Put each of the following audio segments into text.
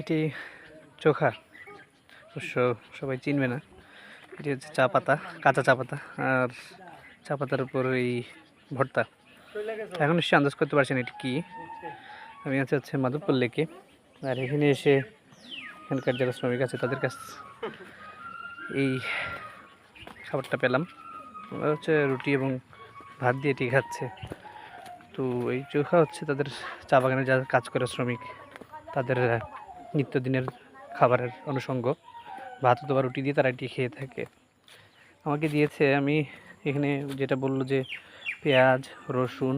এটি চোখা। অবশ্য সবাই চিনবে না। এটি হচ্ছে চা পাতা, কাঁচা চা পাতা। আর চা পাতার উপর এই ভর্তা। এখন নিশ্চয়ই আন্দাজ করতে পারছেন এটি কী। আমি আছি হচ্ছে মাধবপুর লেকে। আর এখানে এসে এখানকার যারা শ্রমিক আছে তাদের কাছ এই খাবারটা পেলাম। ওরা হচ্ছে রুটি এবং ভাত দিয়ে এটি খাচ্ছে। তো এই চোখা হচ্ছে তাদের চা বাগানে যারা কাজ করে শ্রমিক, তাদের নিত্যদিনের খাবারের অনুষঙ্গ। ভাত অথবা রুটি দিয়ে তারা এটি খেয়ে থাকে। আমাকে দিয়েছে, আমি এখানে যেটা বলল যে পেঁয়াজ, রসুন,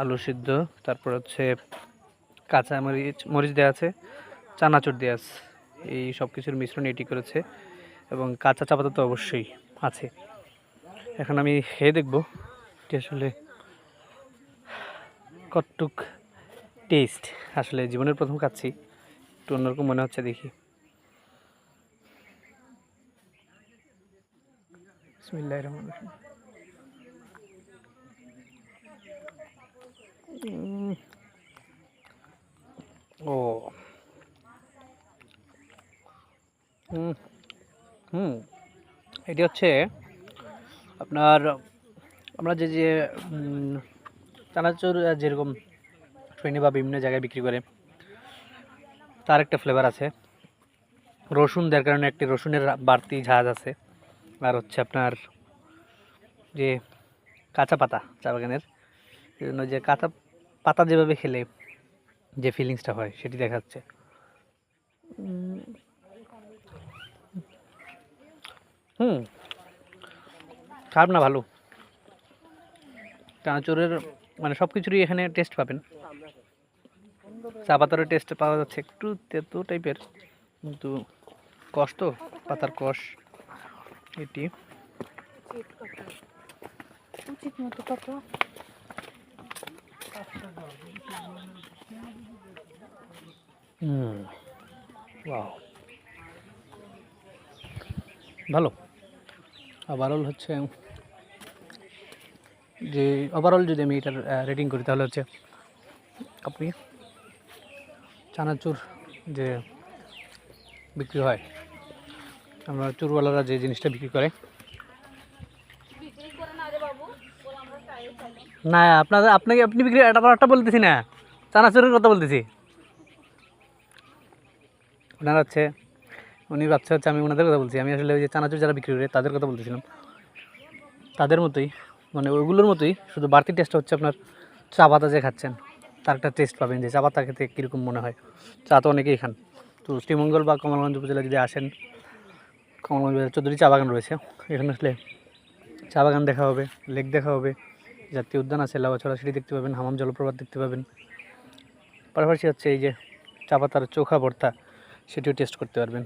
আলু সিদ্ধ, তারপর হচ্ছে কাঁচা মরিচ মরিচ দেওয়া আছে, চানাচুর দেওয়া আছে। এই সব কিছুর মিশ্রণ এটি করেছে এবং কাঁচা চা পাতা তো অবশ্যই আছে। এখন আমি খেয়ে দেখব যে আসলে কতটুক টেস্ট আসলে জীবনের প্রথম খাচ্ছি। একটু অন্যরকম মনে হচ্ছে দেখি। ও। হুম হুম। এটি হচ্ছে আপনার আমরা যে যে চানাচুর যেরকম ট্রেনে বা বিভিন্ন জায়গায় বিক্রি করে তার একটা ফ্লেভার আছে। রসুন দেওয়ার কারণে একটি রসুনের বাড়তি ঝাঁজ আছে। আর হচ্ছে আপনার যে কাঁচা পাতা, চা বাগানের জন্য যে কাঁচা পাতা যেভাবে খেলে যে ফিলিংসটা হয়, সেটি দেখাচ্ছে হুম। খারাপ না, ভালো। চানাচুরের মানে সব কিছুরই এখানে টেস্ট পাবেন। চা পাতারও টেস্ট পাওয়া যাচ্ছে একটু তেতো টাইপের কিন্তু কষ তো পাতার কষ এটি। ভালো। ওভারঅল হচ্ছে যে ওভারঅল যদি আমি এটার রেটিং করি তাহলে হচ্ছে আপনি? চানাচুর যে বিক্রি হয়, আমরা চুরওয়ালারা যে জিনিসটা বিক্রি করে। না আপনাদের আপনাকে আপনি বিক্রি, এটা একটা বলতেছি না, চানাচুরের কথা বলতেছি। ওনারা হচ্ছে, উনি ভাবছে হচ্ছে আমি ওনাদের কথা বলছি, আমি আসলে ওই যে চানাচুর যারা বিক্রি করে তাদের কথা বলতেছিলাম। তাদের মতোই মানে ওইগুলোর মতোই, শুধু বাড়তি টেস্টটা হচ্ছে আপনার চা পাতা যে খাচ্ছেন। তার একটা টেস্ট পাবেন যে চা পাতা খেতে কীরকম মনে হয়। চা তো অনেকেই খান। তো শ্রীমঙ্গল বা কমলগঞ্জ উপজেলা যদি আসেন, কমলগঞ্জ বাজার চৌধুরী চা বাগান রয়েছে। এখানে আসলে চা বাগান দেখা হবে, লেক দেখা হবে, জাতীয় উদ্যান আছে লাউছড়া সিঁড়ি দেখতে পাবেন, হামাম জলপ্রপাত দেখতে পাবেন। পাশাপাশি হচ্ছে এই যে চা পাতার চোখা ভর্তা, সেটিও টেস্ট করতে পারবেন।